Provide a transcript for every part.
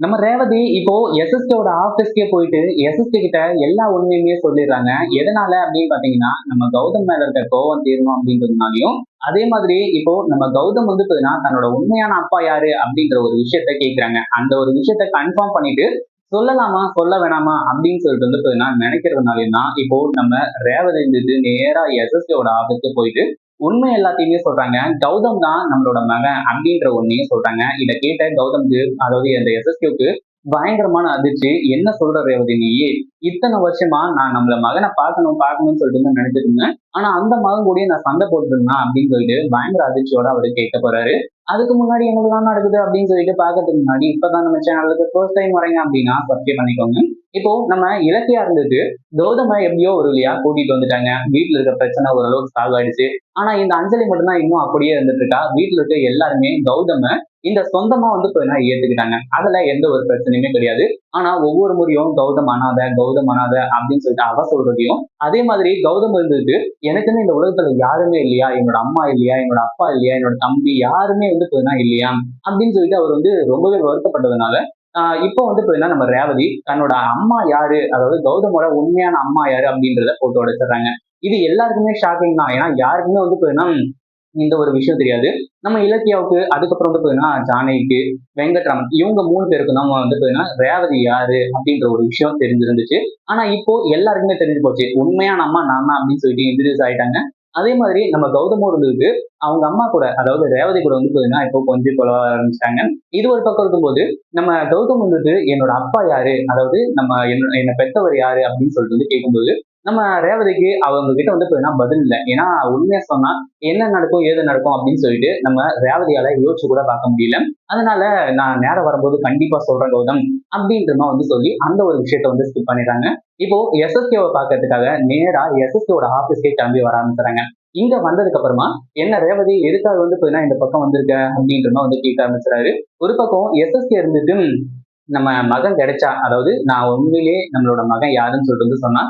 நம்ம ரேவதி இப்போ எஸ்எஸ்கேவோட ஆஃபீஸ்க்கே போயிட்டு எஸ்எஸ்கே கிட்ட எல்லா உண்மையுமே சொல்லிடுறாங்க. எதனால அப்படின்னு பாத்தீங்கன்னா நம்ம கௌதம் மேல இருக்க கோவம் தீரணும் அப்படின்றதுனாலையும் அதே மாதிரி இப்போ நம்ம கௌதம் வந்து பாத்தீங்கன்னா தன்னோட உண்மையான அப்பா யாரு அப்படின்ற ஒரு விஷயத்த கேக்குறாங்க. அந்த ஒரு விஷயத்த கன்ஃபார்ம் பண்ணிட்டு சொல்லலாமா சொல்ல வேணாமா அப்படின்னு சொல்லிட்டு வந்து பாத்தீங்கன்னா நினைக்கிறதுனாலயும் தான் இப்போ நம்ம ரேவதி இருந்துட்டு நேரா எஸ்எஸ்கேவோட ஆபீஸ்க்கு போயிட்டு உண்மை எல்லாத்தையுமே சொல்றாங்க. கௌதம் தான் நம்மளோட மகன் அப்படின்ற ஒன்னையும் சொல்றாங்க. இதை கேட்ட கௌதம்க்கு அதாவது அந்த எஸ்எஸ்கியூக்கு பயங்கரமான அதிர்ச்சி. என்ன சொல்ற ரேவதி நீ? இத்தனை வருஷமா நான் நம்மள மகனை பார்க்கணும் பார்க்கணும்னு சொல்லிட்டு நினைச்சிட்டு இருந்தேன். ஆனா அந்த மகன் கூட நான் சண்டை போட்டுருந்தேன் அப்படின்னு சொல்லிட்டு பயங்கர அதிர்ச்சியோட அவரு கேட்க போறாரு. அதுக்கு முன்னாடி என்னதான் நடக்குது அப்படின்னு சொல்லிட்டு பாக்கிறதுக்கு முன்னாடி இப்பதான் நம்ம சேனலுக்கு ஃபர்ஸ்ட் டைம் வரீங்க அப்படின்னா சப்ஸ்கிரைப் பண்ணிக்கோங்க. இப்போ நம்ம இலக்கியா இருந்தது கௌதம எப்படியோ ஒரு வழியா கூட்டிட்டு வந்துட்டாங்க. வீட்டுல இருக்க பிரச்சனை ஓரளவுக்கு சால்வ் ஆயிடுச்சு. ஆனா இந்த அஞ்சலி மட்டும்தான் இன்னும் அப்படியே இருந்துட்டு இருக்கா? வீட்டுல இருக்க எல்லாருமே கௌதம இந்த சொந்தமா வந்து பார்த்தீங்கன்னா ஏத்துக்கிட்டாங்க. அதுல எந்த ஒரு பிரச்சனையுமே கிடையாது. ஆனா ஒவ்வொரு முறையும் கௌதம் அனாத கௌதம் அனாத அப்படின்னு சொல்லிட்டு அவ சொல்றதையும் அதே மாதிரி கௌதம் இருந்துட்டு எனக்குன்னு இந்த உலகத்துல யாருமே இல்லையா? என்னோட அம்மா இல்லையா? என்னோட அப்பா இல்லையா? என்னோட தம்பி யாருமே வந்து பார்த்தீங்கன்னா இல்லையா? அப்படின்னு சொல்லிட்டு அவர் வந்து ரொம்பவே வருத்தப்பட்டதுனால இப்போ வந்து பார்த்தீங்கன்னா நம்ம ரேவதி தன்னோட அம்மா யாரு? அதாவது கௌதமோட உண்மையான அம்மா யாரு அப்படின்றத போட்டோ எடுத்துறாங்க இது எல்லாருக்குமே ஷாக்கிங் தான். ஏன்னா யாருக்குமே வந்து பார்த்தீங்கன்னா இந்த ஒரு விஷயம் தெரியாது. நம்ம இலக்கியாவுக்கு அதுக்கப்புறம் வந்து பார்த்தீங்கன்னா ஜானகிக்கு வெங்கட்ராமன் இவங்க மூணு பேருக்கு தான் வந்து பார்த்தீங்கன்னா ரேவதி யாரு அப்படின்ற ஒரு விஷயம் தெரிஞ்சிருந்துச்சு. ஆனா இப்போ எல்லாருக்குமே தெரிஞ்சு போச்சு. உண்மையான அம்மா நான் அப்படின்னு சொல்லிட்டு இன்ட்ரடியூஸ் ஆயிட்டாங்க. அதே மாதிரி நம்ம கௌதமோட அவங்க அம்மா கூட அதாவது ரேவதி கூட வந்து பார்த்தீங்கன்னா இப்போ கொஞ்சம் கொலவ ஆரம்பிச்சிட்டாங்க. இது ஒரு பக்கம் இருக்கும்போது நம்ம கௌதம் வந்துட்டு என்னோட அப்பா யாரு? அதாவது நம்ம என்ன என்னை பெத்தவர் யாரு? அப்படின்னு சொல்லிட்டு வந்து கேட்கும்போது நம்ம ரேவதிக்கு அவங்க கிட்ட வந்து பார்த்தீங்கன்னா பதில் இல்லை. ஏன்னா உண்மையா சொன்னா என்ன நடக்கும் ஏது நடக்கும் அப்படின்னு சொல்லிட்டு நம்ம ரேவதியால யோசிச்சு கூட பார்க்க முடியல. அதனால நான் நேரம் வரும்போது கண்டிப்பா சொல்றேன் கௌதம் அப்படின்ற வந்து சொல்லி அந்த ஒரு விஷயத்த வந்து ஸ்கிப் பண்ணிடுறாங்க. இப்போ எஸ்எஸ்கேவை பார்க்கறதுக்காக நேரா எஸ்எஸ்கேவோட ஆபீஸ்க்கே கிளம்பி வர ஆரம்பிச்சுறாங்க இங்க வந்ததுக்கு அப்புறமா என்ன ரேவதி எதுக்காக வந்து போயினா இந்த பக்கம் வந்திருக்க? அப்படின்ற வந்து கேட்க ஆரம்பிச்சுறாரு ஒரு பக்கம் எஸ்எஸ்கே இருந்துட்டு நம்ம மகன் கிடைச்சா அதாவது நான் உண்மையிலேயே நம்மளோட மகன் யாருன்னு சொல்லிட்டு வந்து சொன்னா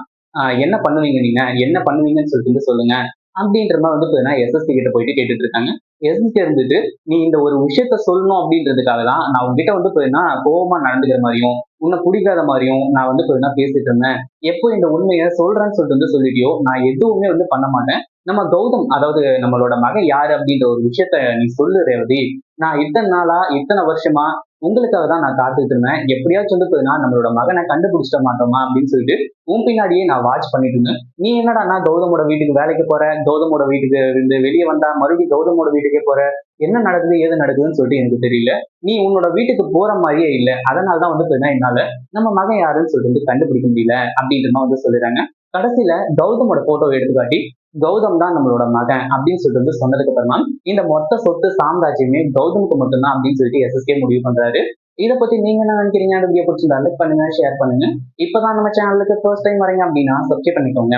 என்ன பண்ணுவீங்க நீங்க? என்ன பண்ணுவீங்கன்னு சொல்லிட்டு வந்து சொல்லுங்க. அப்படின்ற மாதிரி வந்து பார்த்தீங்கன்னா எஸ்எஸ்கே கிட்ட போயிட்டு கேட்டுட்டு இருக்காங்க எஸ்எஸ்சி இருந்துட்டு நீ இந்த ஒரு விஷயத்த சொல்லணும் அப்படின்றதுக்காக தான் நான் உங்ககிட்ட வந்து பார்த்தீங்கன்னா கோபமா நடந்துக்கிற மாதிரியும் உன்னை பிடிக்காத மாதிரியும் நான் வந்து பார்த்தீங்கன்னா பேசிட்டு இருந்தேன். எப்போ இந்த உண்மையை சொல்றேன்னு சொல்லிட்டு வந்து சொல்லிட்டியோ நான் எதுவுமே வந்து பண்ண மாட்டேன். நம்ம கௌதம் அதாவது நம்மளோட மகன் யாரு அப்படின்ற ஒரு விஷயத்த நீ சொல்லு ரேவதி. நான் இத்தனை நாளா இத்தனை வருஷமா உங்களுக்காக தான் நான் காத்துட்டு இருந்தேன். எப்படியாச்சும் வந்து நான் நம்மளோட மகனை கண்டுபிடிச்சிட மாட்டோமா அப்படின்னு சொல்லிட்டு உன் பின்னாடியே நான் வாட்ச் பண்ணிட்டு இருந்தேன். நீ என்னடா நான் கௌதமோட வீட்டுக்கு வேலைக்கு போற கௌதமோட வீட்டுக்கு இருந்து வெளியே வந்தா மறுபடியும் கௌதமோட வீட்டுக்கே போற? என்ன நடக்குது ஏது நடக்குதுன்னு சொல்லிட்டு எனக்கு தெரியல. நீ உன்னோட வீட்டுக்கு போற மாதிரியே இல்லை. அதனால தான் வந்து பார்த்தீங்கன்னா என்னால நம்ம மகன் யாருன்னு சொல்லிட்டு வந்து கண்டுபிடிக்க முடியல அப்படின்ற மாதிரி வந்து சொல்லிடுறாங்க. கடைசியில கௌதமோட போட்டோவை எடுத்துக்காட்டி கௌதம் தான் நம்மளோட மகன் அப்படின்னு சொல்லிட்டு வந்து சொன்னதுக்கு அப்புறமா இந்த மொத்த சொத்து சாம்ராஜ்யமே கௌதமுக்கு மட்டும்தான் அப்படின்னு சொல்லிட்டு எஸ்எஸ்கே முடிவு பண்றாரு. இதை பத்தி நீங்க என்ன நினைக்கிறீங்க? வீடியோ பிடிச்சிருந்தா லைக் பண்ணுங்க ஷேர் பண்ணுங்க. இப்பதான் நம்ம சேனலுக்கு ஃபர்ஸ்ட் டைம் வரீங்க அப்படின்னா சப்ஸ்கிரைப் பண்ணிக்கோங்க.